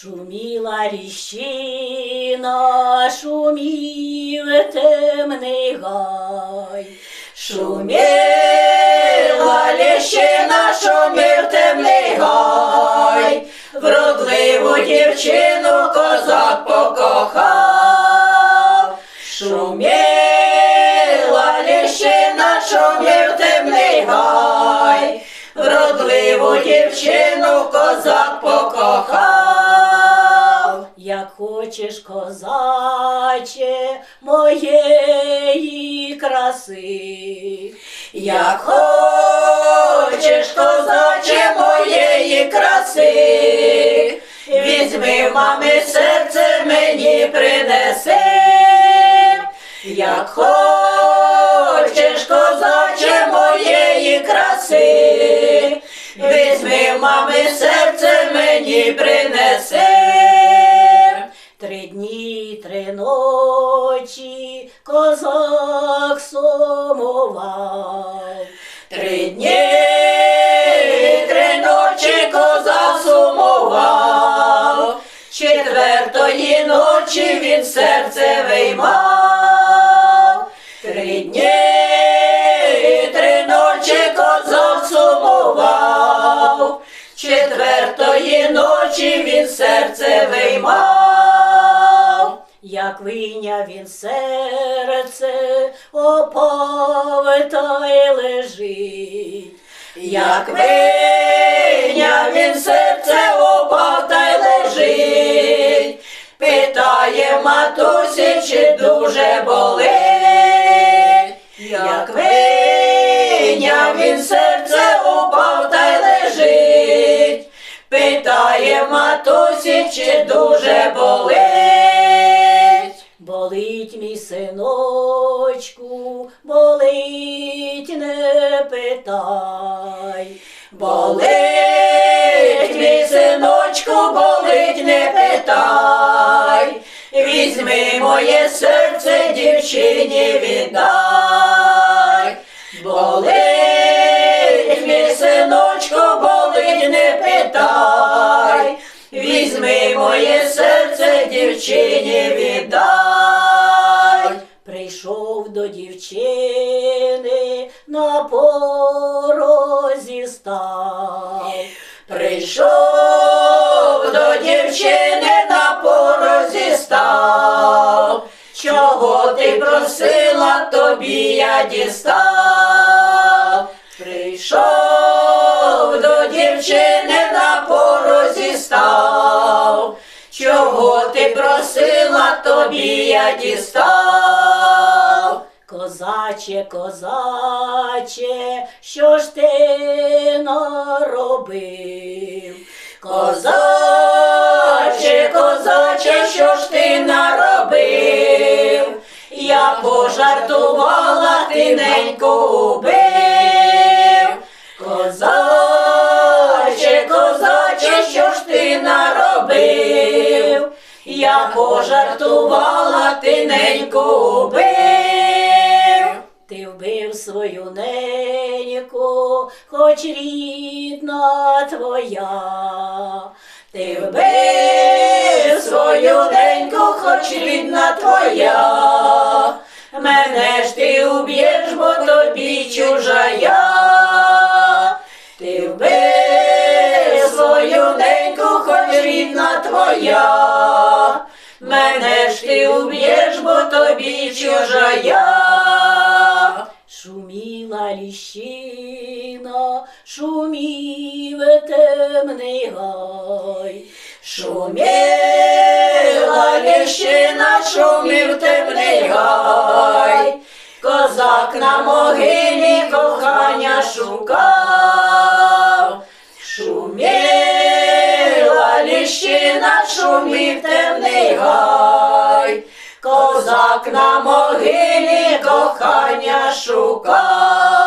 Шуміла ріщина, шумів темний гай. Шуміла ліщина, шумів темний гай. Вродливу дівчину козак покохав. Шуміла ліщина, шумів темний гай. Вродливу дівчину козак покохав. Як хочеш, козаче, моєї краси. Як хочеш, козаче, моєї краси. Візьми, мами, серце мені принеси. Як хочеш, козаче, моєї краси, візьми, мами, серце мені принеси. Дні, три ночі козак сумував. Четвертої ночі він серце виймав. Три дні, три ночі козак сумував. Четвертої ночі він серце виймав. Як вийняв він серце, опав й лежить. Як вийняв він серце, опав та й лежить. Питає матусі, чи дуже болить. Як вийняв він серце, й лежить. Питає матусі, чи дуже болить. Синочку, болить, не питай. Болить, мій синочку, болить, не питай. Візьми моє серце, дівчині віддай. Болить, мій синочку, болить, не питай. Візьми моє серце, дівчині віддай. На порозі став. Прийшов до дівчини на порозі став. Чого ти просила, тобі я дістав. Прийшов до дівчини на порозі став. Чого ти просила, тобі я дістав. Козаче, козаче, що ж ти наробив? Козаче, козаче, що ж ти наробив? Я пожартувала, ти неньку убив. Козаче, козаче, що ж ти наробив? Я пожартувала, ти неньку убив. Свою неньку, хоч рідна твоя. Ти вбив свою неньку, хоч рідна твоя. Мене ж ти уб'єш, бо тобі чужа я. Ти вбив свою неньку, хоч рідна твоя. Мене ж ти уб'єш, бо тобі чужа я. Ліщина, шумів темний гай. Шуміла ліщина, шумів темний гай. Козак на могилі кохання шукав. Шуміла ліщина, шумів темний гай. Козак на могилі кохання шукав.